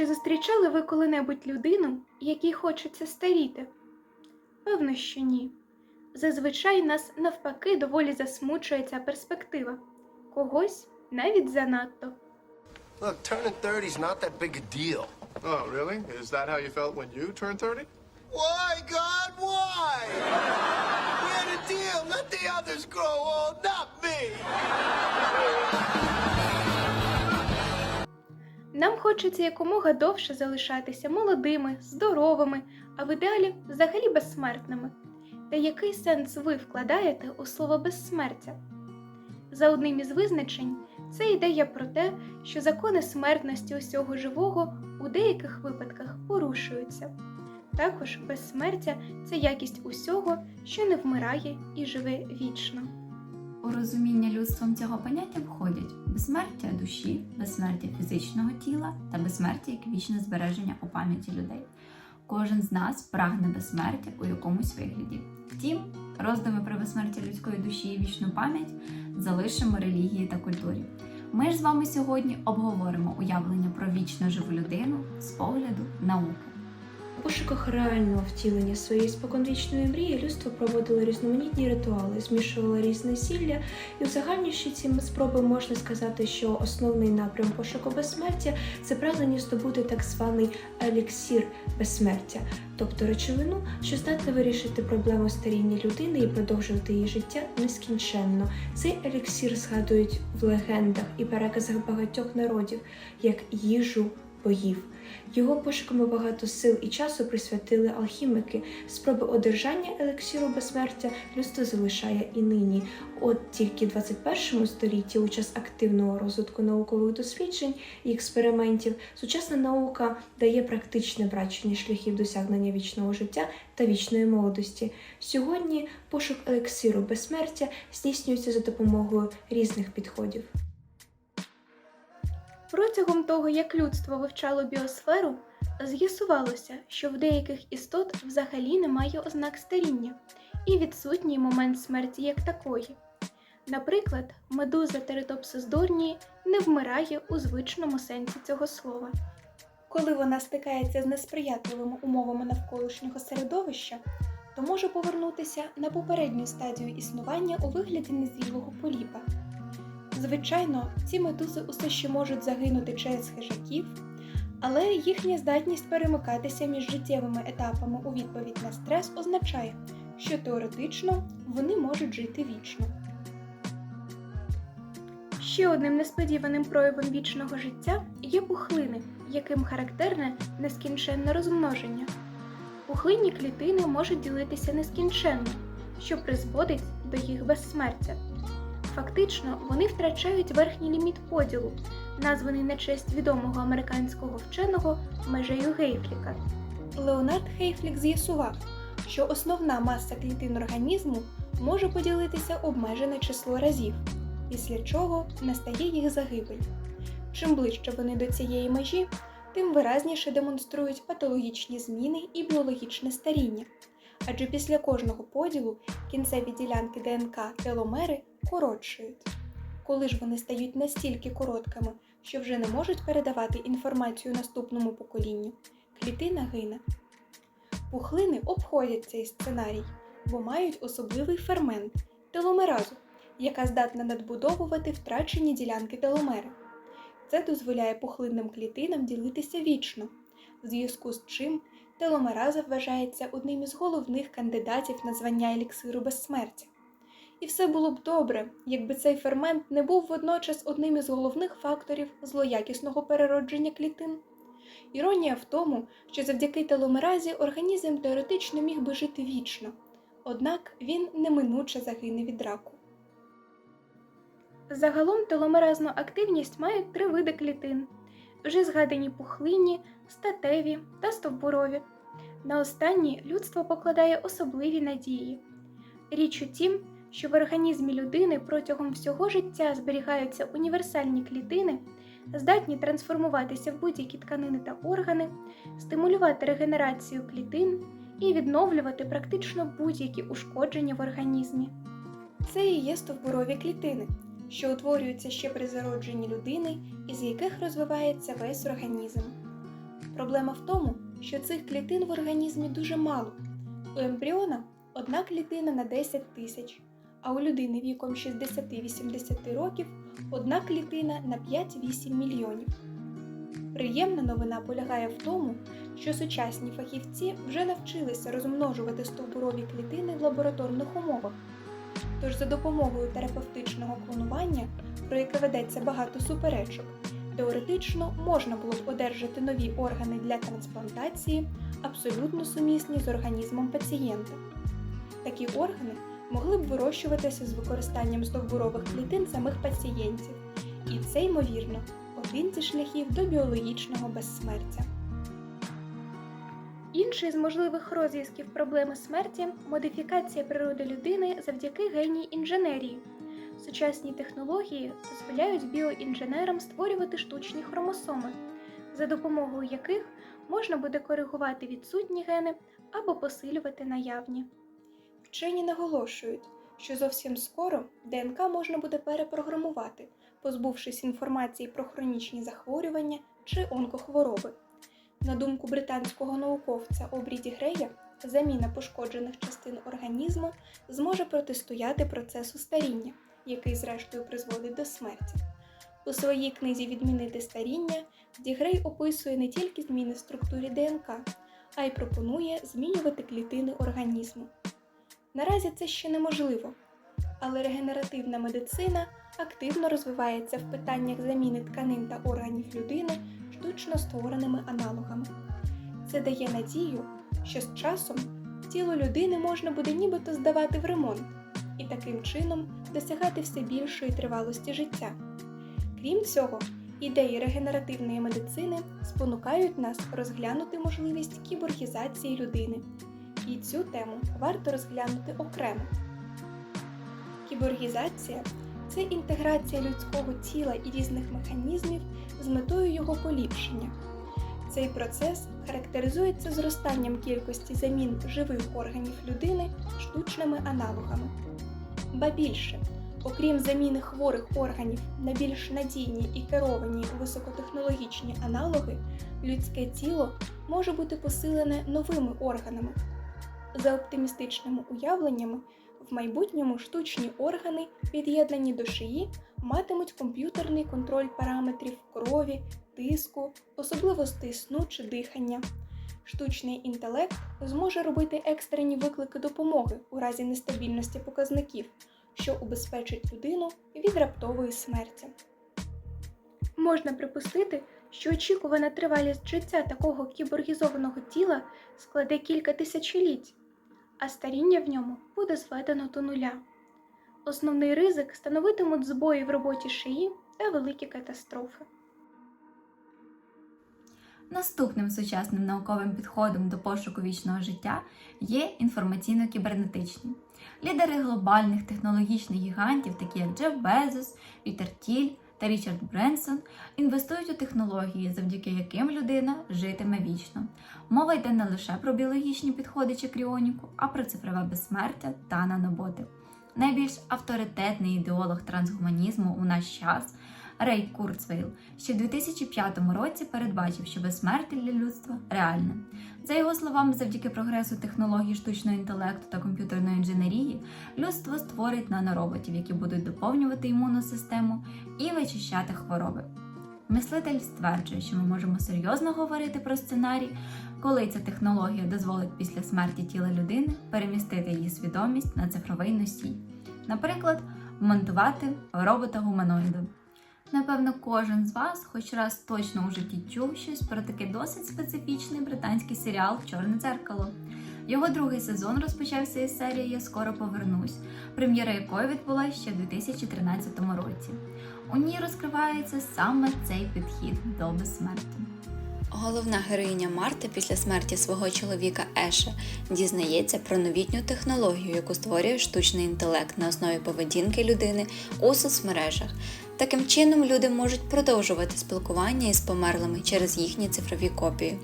Чи зустрічали ви коли-небудь людину, якій хочеться старіти? Певно, що ні. Зазвичай нас навпаки доволі засмучує ця перспектива. Когось навіть занадто. Look, turning 30 is not that big a deal. Oh, really? Is that how you felt when you turned 30? Why, God, why? We had a deal. Let the others grow old, not me. Нам хочеться якомога довше залишатися молодими, здоровими, а в ідеалі взагалі безсмертними. Та який сенс ви вкладаєте у слово безсмертя? За одним із визначень, це ідея про те, що закони смертності усього живого у деяких випадках порушуються. Також безсмертя це якість усього, що не вмирає і живе вічно. У розуміння людством цього поняття входять безсмертя душі, безсмертя фізичного тіла та безсмертя як вічне збереження у пам'яті людей. Кожен з нас прагне безсмертя у якомусь вигляді. Втім, роздуми про безсмертя людської душі і вічну пам'ять залишимо релігії та культурі. Ми ж з вами сьогодні обговоримо уявлення про вічно живу людину з погляду науки. У пошуках реального втілення своєї споконвічної мрії людство проводило різноманітні ритуали, змішувало різне зілля, і узагальнюючи ці спроби можна сказати, що основний напрям пошуку безсмертя це прагнення здобути так званий еліксір безсмертя, тобто речовину, що здатна вирішити проблему старіння людини і продовжувати її життя нескінченно. Цей еліксір згадують в легендах і переказах багатьох народів як їжу боїв. Його пошуками багато сил і часу присвятили алхімики. Спроби одержання елексіру безсмертя людство залишає і нині. От тільки в 21 столітті, у час активного розвитку наукових досліджень і експериментів, сучасна наука дає практичне бачення шляхів досягнення вічного життя та вічної молодості. Сьогодні пошук елексиру безсмертя здійснюється за допомогою різних підходів. Протягом того, як людство вивчало біосферу, з'ясувалося, що в деяких істот взагалі немає ознак старіння і відсутній момент смерті як такої. Наприклад, медуза Тератопсис дорнії не вмирає у звичному сенсі цього слова. Коли вона стикається з несприятливими умовами навколишнього середовища, то може повернутися на попередню стадію існування у вигляді незрілого поліпа. Звичайно, ці медузи усе ще можуть загинути через хижаків, але їхня здатність перемикатися між життєвими етапами у відповідь на стрес означає, що теоретично вони можуть жити вічно. Ще одним несподіваним проявом вічного життя є пухлини, яким характерне нескінченне розмноження. Пухлинні клітини можуть ділитися нескінченно, що призводить до їх безсмертя. Фактично, вони втрачають верхній ліміт поділу, названий на честь відомого американського вченого межею Гейфліка. Леонард Гейфлік з'ясував, що основна маса клітин організму може поділитися обмежене число разів, після чого настає їх загибель. Чим ближче вони до цієї межі, тим виразніше демонструють патологічні зміни і біологічне старіння. Адже після кожного поділу кінцеві ділянки ДНК теломери коротшують. Коли ж вони стають настільки короткими, що вже не можуть передавати інформацію наступному поколінню, клітина гине. Пухлини обходять цей сценарій, бо мають особливий фермент теломеразу, яка здатна надбудовувати втрачені ділянки теломери. Це дозволяє пухлинним клітинам ділитися вічно, в зв'язку з чим теломераза вважається одним із головних кандидатів на звання еліксиру безсмертя. І все було б добре, якби цей фермент не був водночас одним із головних факторів злоякісного переродження клітин. Іронія в тому, що завдяки теломеразі організм теоретично міг би жити вічно, однак він неминуче загине від раку. Загалом теломеразну активність мають три види клітин: вже згадані пухлинні, статеві та стовбурові. На останні людство покладає особливі надії. Річ у тім, що в організмі людини протягом всього життя зберігаються універсальні клітини, здатні трансформуватися в будь-які тканини та органи, стимулювати регенерацію клітин і відновлювати практично будь-які ушкодження в організмі. Це і є стовбурові клітини, що утворюються ще при зародженні людини, із яких розвивається весь організм. Проблема в тому, що цих клітин в організмі дуже мало. У ембріона одна клітина на 10 тисяч, а у людини віком 60-80 років одна клітина на 5-8 мільйонів. Приємна новина полягає в тому, що сучасні фахівці вже навчилися розмножувати стовбурові клітини в лабораторних умовах. Тож за допомогою терапевтичного клонування, про яке ведеться багато суперечок, теоретично можна було б одержати нові органи для трансплантації, абсолютно сумісні з організмом пацієнта. Такі органи могли б вирощуватися з використанням стовбурових клітин самих пацієнтів, і це, ймовірно, один зі шляхів до біологічного безсмертя. Інший з можливих розв'язків проблеми смерті модифікація природи людини завдяки геній інженерії. Сучасні технології дозволяють біоінженерам створювати штучні хромосоми, за допомогою яких можна буде коригувати відсутні гени або посилювати наявні. Вчені наголошують, що зовсім скоро ДНК можна буде перепрограмувати, позбувшись інформації про хронічні захворювання чи онкохвороби. На думку британського науковця Обріді Грея, заміна пошкоджених частин організму зможе протистояти процесу старіння, який зрештою призводить до смерті. У своїй книзі Відмінити старіння Дігрей описує не тільки зміни в структурі ДНК, а й пропонує змінювати клітини організму. Наразі це ще неможливо, але регенеративна медицина активно розвивається в питаннях заміни тканин та органів людини штучно створеними аналогами. Це дає надію, що з часом тіло людини можна буде нібито здавати в ремонт і таким чином досягати все більшої тривалості життя. Крім цього, ідеї регенеративної медицини спонукають нас розглянути можливість кіборгізації людини. І цю тему варто розглянути окремо. Кіборгізація це інтеграція людського тіла і різних механізмів з метою його поліпшення. Цей процес характеризується зростанням кількості замін живих органів людини штучними аналогами. Ба більше, окрім заміни хворих органів на більш надійні і керовані високотехнологічні аналоги, людське тіло може бути посилене новими органами. За оптимістичними уявленнями, в майбутньому штучні органи, під'єднані до шиї, матимуть комп'ютерний контроль параметрів крові, тиску, особливостей сну чи дихання. Штучний інтелект зможе робити екстрені виклики допомоги у разі нестабільності показників, що убезпечить людину від раптової смерті. Можна припустити, що очікувана тривалість життя такого кіборгізованого тіла складе кілька тисячоліть, а старіння в ньому буде зведено до нуля. Основний ризик становитимуть збої в роботі шиї та великі катастрофи. Наступним сучасним науковим підходом до пошуку вічного життя є інформаційно-кібернетичний. Лідери глобальних технологічних гігантів, такі як Джеф Безос, Пітер Тіль та Річард Бренсон, інвестують у технології, завдяки яким людина житиме вічно. Мова йде не лише про біологічні підходи чи кріоніку, а про цифрове безсмертя та наноботи. Найбільш авторитетний ідеолог трансгуманізму у наш час Рей Курцвейл ще в 2005 році передбачив, що безсмертя для людства реальне. За його словами, завдяки прогресу технологій штучного інтелекту та комп'ютерної інженерії, людство створить нанороботів, які будуть доповнювати імунну систему і вичищати хвороби. Мислитель стверджує, що ми можемо серйозно говорити про сценарій, коли ця технологія дозволить після смерті тіла людини перемістити її свідомість на цифровий носій, наприклад, вмонтувати робота гуманоїда. Напевно, кожен з вас хоч раз точно у житті чув щось про такий досить специфічний британський серіал Чорне дзеркало. Його другий сезон розпочався із серії Я скоро повернусь, прем'єра якої відбулася ще в 2013 році. У ній розкривається саме цей підхід до безсмертя. Головна героїня Марти після смерті свого чоловіка Еша дізнається про новітню технологію, яку створює штучний інтелект на основі поведінки людини у соцмережах. Таким чином, люди можуть продовжувати спілкування із померлими через їхні цифрові копії.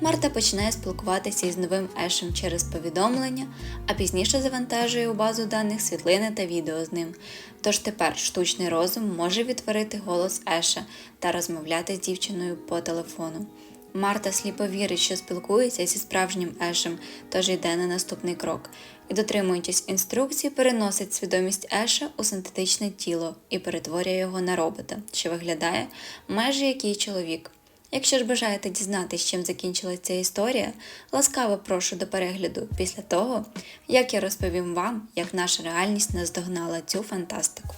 Марта починає спілкуватися із новим Ешем через повідомлення, а пізніше завантажує у базу даних світлини та відео з ним. Тож тепер штучний розум може відтворити голос Еша та розмовляти з дівчиною по телефону. Марта сліпо вірить, що спілкується зі справжнім Ешем, тож йде на наступний крок. І, дотримуючись інструкцій, переносить свідомість Еша у синтетичне тіло і перетворює його на робота, що виглядає майже як її чоловік. Якщо ж бажаєте дізнатися, чим закінчилася ця історія, ласкаво прошу до перегляду після того, як я розповім вам, як наша реальність наздогнала цю фантастику.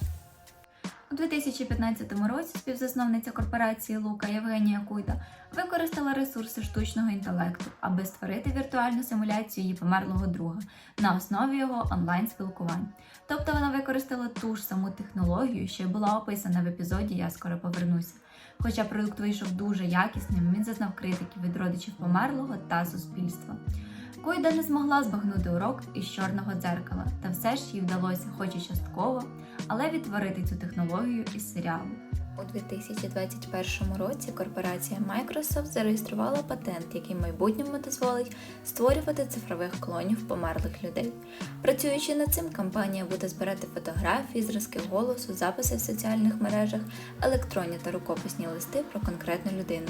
У 2015 році співзасновниця корпорації Лука Євгенія Куйда використала ресурси штучного інтелекту, аби створити віртуальну симуляцію її померлого друга на основі його онлайн-спілкувань. Тобто вона використала ту ж саму технологію, що була описана в епізоді Я скоро повернуся. Хоча продукт вийшов дуже якісним, він зазнав критики від родичів померлого та суспільства. Койда не змогла збагнути урок із чорного дзеркала, та все ж їй вдалося, хоч і частково, але відтворити цю технологію із серіалу. У 2021 році корпорація Microsoft зареєструвала патент, який в майбутньому дозволить створювати цифрових клонів померлих людей. Працюючи над цим, компанія буде збирати фотографії, зразки голосу, записи в соціальних мережах, електронні та рукописні листи про конкретну людину.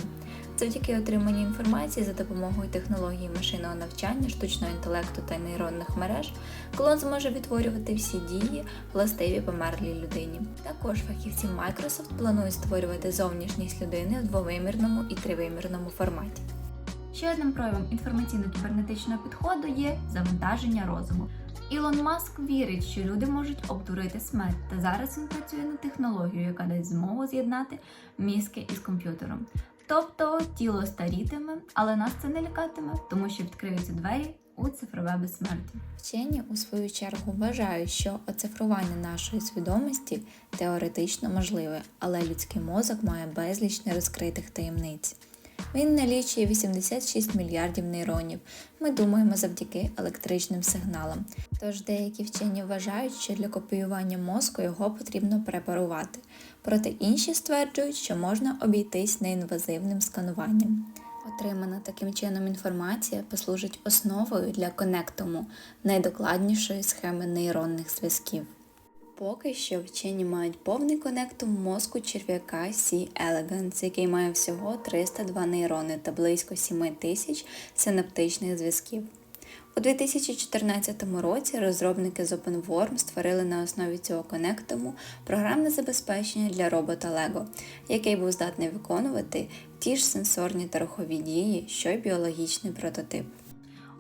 Завдяки отриманню інформації за допомогою технології машинного навчання, штучного інтелекту та нейронних мереж, клон зможе відтворювати всі дії, властиві померлій людині. Також фахівці Microsoft планують створювати зовнішність людини в двовимірному і тривимірному форматі. Ще одним проявом інформаційно-кібернетичного підходу є завантаження розуму. Ілон Маск вірить, що люди можуть обдурити смерть, та зараз він працює над технологією, яка дасть змогу з'єднати мізки із комп'ютером. Тобто тіло старітиме, але нас це не лякатиме, тому що відкриються двері у цифрове безсмертя. Вчені у свою чергу вважають, що оцифрування нашої свідомості теоретично можливе, але людський мозок має безліч нерозкритих таємниць. Він налічує 86 мільярдів нейронів. Ми думаємо завдяки електричним сигналам. Тож деякі вчені вважають, що для копіювання мозку його потрібно препарувати. Проте інші стверджують, що можна обійтись неінвазивним скануванням. Отримана таким чином інформація послужить основою для конектуму найдокладнішої схеми нейронних зв'язків. Поки що вчені мають повний конектум мозку черв'яка C. elegans, який має всього 302 нейрони та близько 7 тисяч синаптичних зв'язків. У 2014 році розробники з OpenWorm створили на основі цього конектуму програмне забезпечення для робота Lego, який був здатний виконувати ті ж сенсорні та рухові дії, що й біологічний прототип.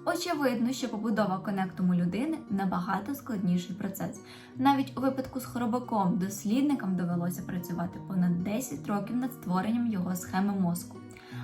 Очевидно, що побудова конектуму людини набагато складніший процес. Навіть у випадку з хоробаком дослідникам довелося працювати понад 10 років над створенням його схеми мозку.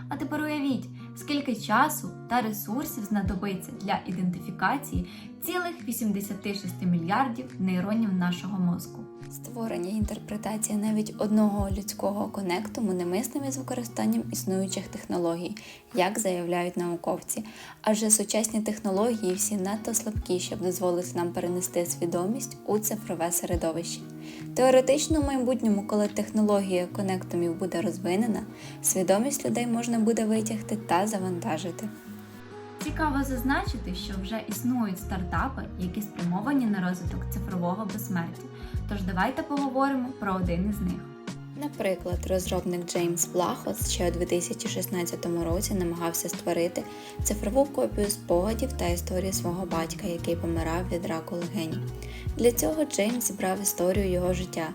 А тепер уявіть, скільки часу та ресурсів знадобиться для ідентифікації цілих 86 мільярдів нейронів нашого мозку. Створення і інтерпретація навіть одного людського конектуму немислими з використанням існуючих технологій, як заявляють науковці. Адже сучасні технології всі надто слабкі, щоб дозволити нам перенести свідомість у цифрове середовище. Теоретично, в майбутньому, коли технологія конектумів буде розвинена, свідомість людей можна буде витягти та завантажити. Цікаво зазначити, що вже існують стартапи, які спрямовані на розвиток цифрового безсмертя. Тож давайте поговоримо про один із них. Наприклад, розробник Джеймс Блахос ще у 2016 році намагався створити цифрову копію спогадів та історії свого батька, який помирав від раку легені. Для цього Джеймс зібрав історію його життя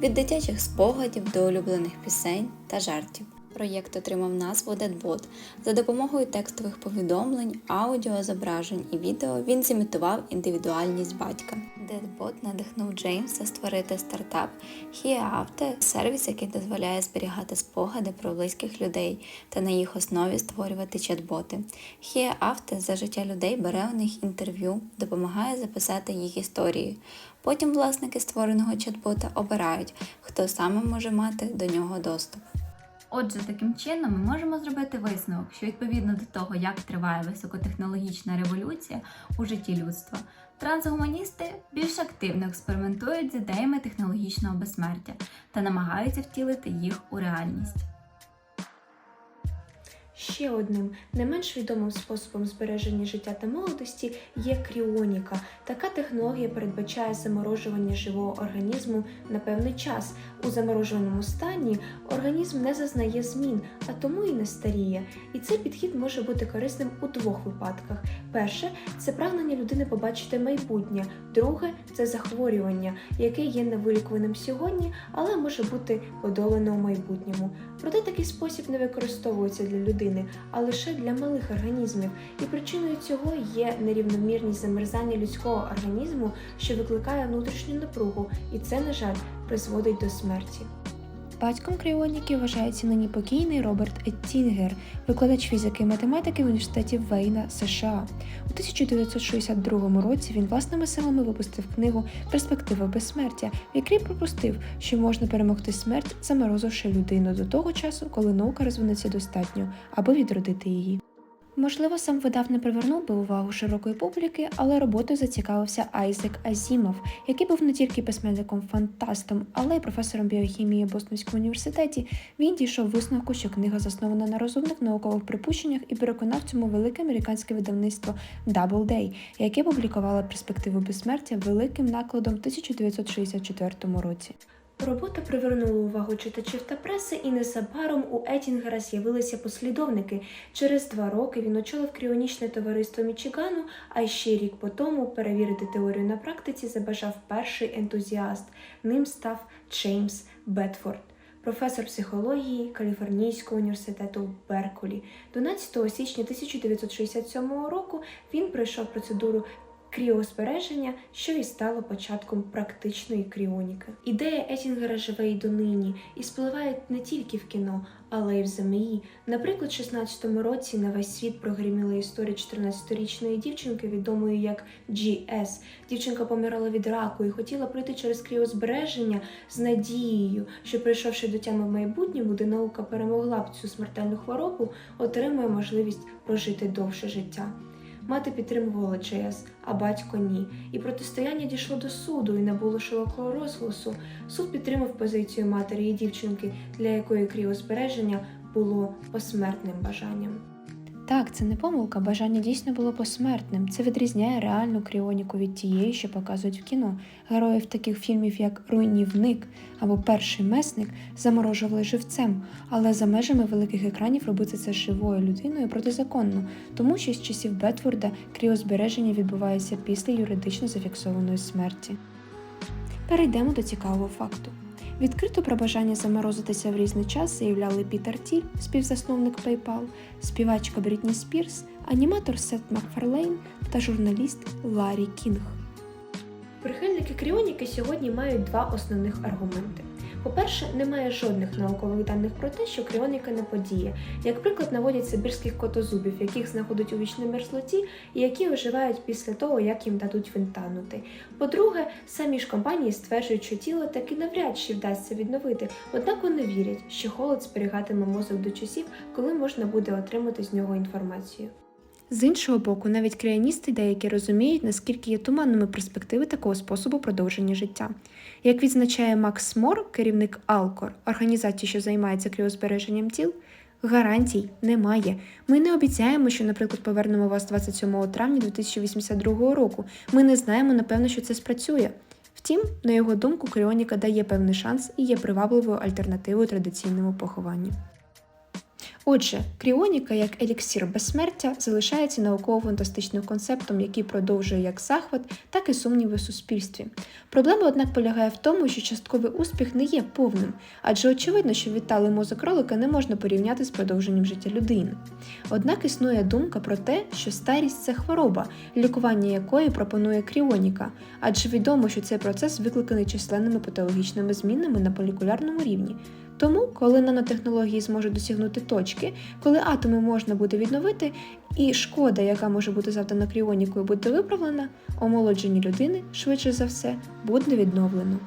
від дитячих спогадів до улюблених пісень та жартів. Проєкт отримав назву Deadbot. За допомогою текстових повідомлень, аудіо, зображень і відео він зімітував індивідуальність батька. Deadbot надихнув Джеймса створити стартап HereAfter – сервіс, який дозволяє зберігати спогади про близьких людей та на їх основі створювати чат-боти. HereAfter за життя людей бере у них інтерв'ю, допомагає записати їх історії. Потім власники створеного чат-бота обирають, хто саме може мати до нього доступ. Отже, таким чином ми можемо зробити висновок, що відповідно до того, як триває високотехнологічна революція у житті людства, трансгуманісти більш активно експериментують з ідеями технологічного безсмертя та намагаються втілити їх у реальність. Ще одним не менш відомим способом збереження життя та молодості є кріоніка. Така технологія передбачає заморожування живого організму на певний час. У замороженому стані організм не зазнає змін, а тому і не старіє. І цей підхід може бути корисним у двох випадках: перше це прагнення людини побачити майбутнє, друге це захворювання, яке є невилікуваним сьогодні, але може бути подолане у майбутньому. Проте такий спосіб не використовується для людини, а лише для малих організмів, і причиною цього є нерівномірність замерзання людського організму, що викликає внутрішню напругу, і це, на жаль, призводить до смерті. Батьком кріоніки вважається нині покійний Роберт Еттінгер, викладач фізики і математики в університеті Вейна, США. У 1962 році він власними силами випустив книгу Перспектива безсмертя, в якій припустив, що можна перемогти смерть, заморозивши людину до того часу, коли наука розвинеться достатньо, аби відродити її. Можливо, сам видав не привернув би увагу широкої публіки, але роботою зацікавився Айзек Азімов, який був не тільки письменником-фантастом, але й професором біохімії в Бостонському університеті. Він дійшов висновку, що книга заснована на розумних наукових припущеннях і переконав цьому велике американське видавництво Doubleday, яке публікувало перспективу безсмертя великим накладом в 1964 році. Робота привернула увагу читачів та преси, і незабаром у Етінгера з'явилися послідовники. Через два роки він очолив кріонічне товариство Мічигану, а ще рік по тому перевірити теорію на практиці забажав перший ентузіаст. Ним став Джеймс Бетфорд. Професор психології Каліфорнійського університету в Беркулі. 12 січня 1967 року він пройшов процедуру кріозбереження, що і стало початком практичної кріоніки. Ідея Етінгера живе й донині і спливає не тільки в кіно, але й в ЗМІ. Наприклад, у 16-му році на весь світ прогриміла історія 14-річної дівчинки, відомої як GS. Дівчинка помирала від раку і хотіла пройти через кріозбереження з надією, що прийшовши до тями в майбутньому, де наука перемогла б цю смертельну хворобу, отримує можливість прожити довше життя. Мати підтримувала ЧС, а батько ні. І протистояння дійшло до суду і набуло широкого розголосу. Суд підтримав позицію матері і дівчинки, для якої кріозбереження було посмертним бажанням. Так, це не помилка, бажання дійсно було посмертним. Це відрізняє реальну кріоніку від тієї, що показують в кіно. Героїв таких фільмів, як Руйнівник або Перший месник, заморожували живцем, але за межами великих екранів робити це живою людиною протизаконно, тому що з часів Бетфорда кріозбереження відбувається після юридично зафіксованої смерті. Перейдемо до цікавого факту. Відкрито про бажання заморозитися в різний час заявляли Пітер Тіль, співзасновник PayPal, співачка Брітні Спірс, аніматор Сет Макфарлейн та журналіст Ларі Кінг. Прихильники кріоніки сьогодні мають два основних аргументи. По-перше, немає жодних наукових даних про те, що кріоніка не подіє. Як приклад наводять сибірських котозубів, яких знаходять у вічній мерзлоті і які оживають після того, як їм дадуть винтанути. По-друге, самі ж компанії стверджують, що тіло таки навряд чи вдасться відновити, однак вони вірять, що холод зберігатиме мозок до часів, коли можна буде отримати з нього інформацію. З іншого боку, навіть кріоністи деякі розуміють, наскільки є туманними перспективи такого способу продовження життя. Як відзначає Макс Мор, керівник Алкор, організації, що займається кріозбереженням тіл, гарантій немає. Ми не обіцяємо, що, наприклад, повернемо вас 27 травня 2082 року. Ми не знаємо, напевно, що це спрацює. Втім, на його думку, кріоніка дає певний шанс і є привабливою альтернативою традиційному похованню. Отже, кріоніка як еліксір безсмертя залишається науково-фантастичним концептом, який продовжує як захват, так і сумніви в суспільстві. Проблема, однак, полягає в тому, що частковий успіх не є повним, адже очевидно, що відталий мозок кролика не можна порівняти з продовженням життя людини. Однак існує думка про те, що старість це хвороба, лікування якої пропонує кріоніка, адже відомо, що цей процес викликаний численними патологічними змінами на молекулярному рівні. Тому, коли нанотехнології зможуть досягнути точки, коли атоми можна буде відновити, і шкода, яка може бути завдана кріонікою, буде виправлена, омолодження людини, швидше за все, буде відновлено.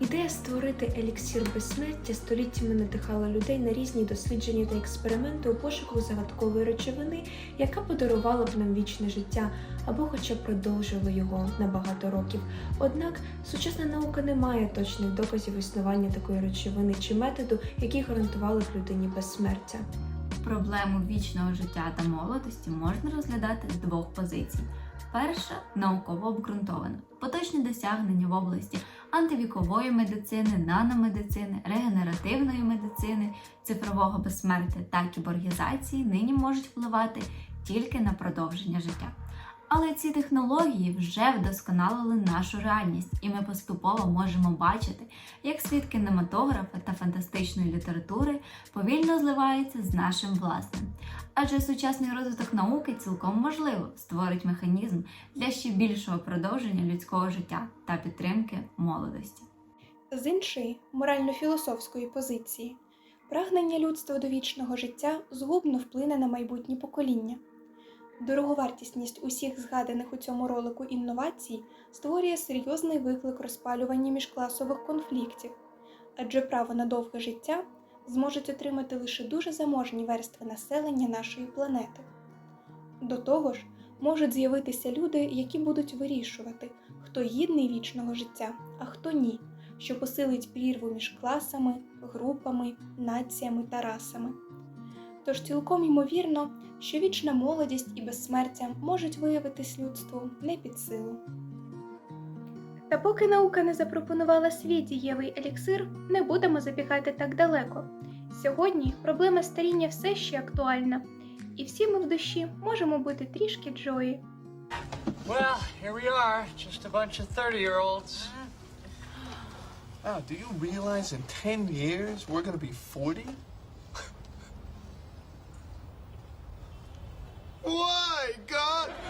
Ідея створити еліксір безсмертя століттями надихала людей на різні дослідження та експерименти у пошуку загадкової речовини, яка подарувала б нам вічне життя або хоча б продовжила його на багато років. Однак сучасна наука не має точних доказів існування такої речовини чи методу, які гарантували б людині безсмертя. Проблему вічного життя та молодості можна розглядати з двох позицій. Перша науково обґрунтована. Поточні досягнення в області антивікової медицини, наномедицини, регенеративної медицини, цифрового безсмертя та кіборгізації нині можуть впливати тільки на продовження життя. Але ці технології вже вдосконалили нашу реальність, і ми поступово можемо бачити, як світ кінематографа та фантастичної літератури повільно зливається з нашим власним. Адже сучасний розвиток науки цілком можливо створить механізм для ще більшого продовження людського життя та підтримки молодості. З іншої морально-філософської позиції, прагнення людства до вічного життя згубно вплине на майбутні покоління. Дороговартісність усіх згаданих у цьому ролику інновацій створює серйозний виклик розпалювання міжкласових конфліктів, адже право на довге життя зможуть отримати лише дуже заможні верстви населення нашої планети. До того ж, можуть з'явитися люди, які будуть вирішувати, хто гідний вічного життя, а хто ні, що посилить прірву між класами, групами, націями та расами. Тож цілком ймовірно, що вічна молодість і безсмертя можуть виявитись людству не під силу. Та поки наука не запропонувала свій дієвий еліксир, не будемо забігати так далеко. Сьогодні проблема старіння все ще актуальна, і всі ми в душі можемо бути трішки Джої. Well, here we are, just a bunch of 30 year olds. Wow, do you realize in 10 years we're gonna be 40? Why, God?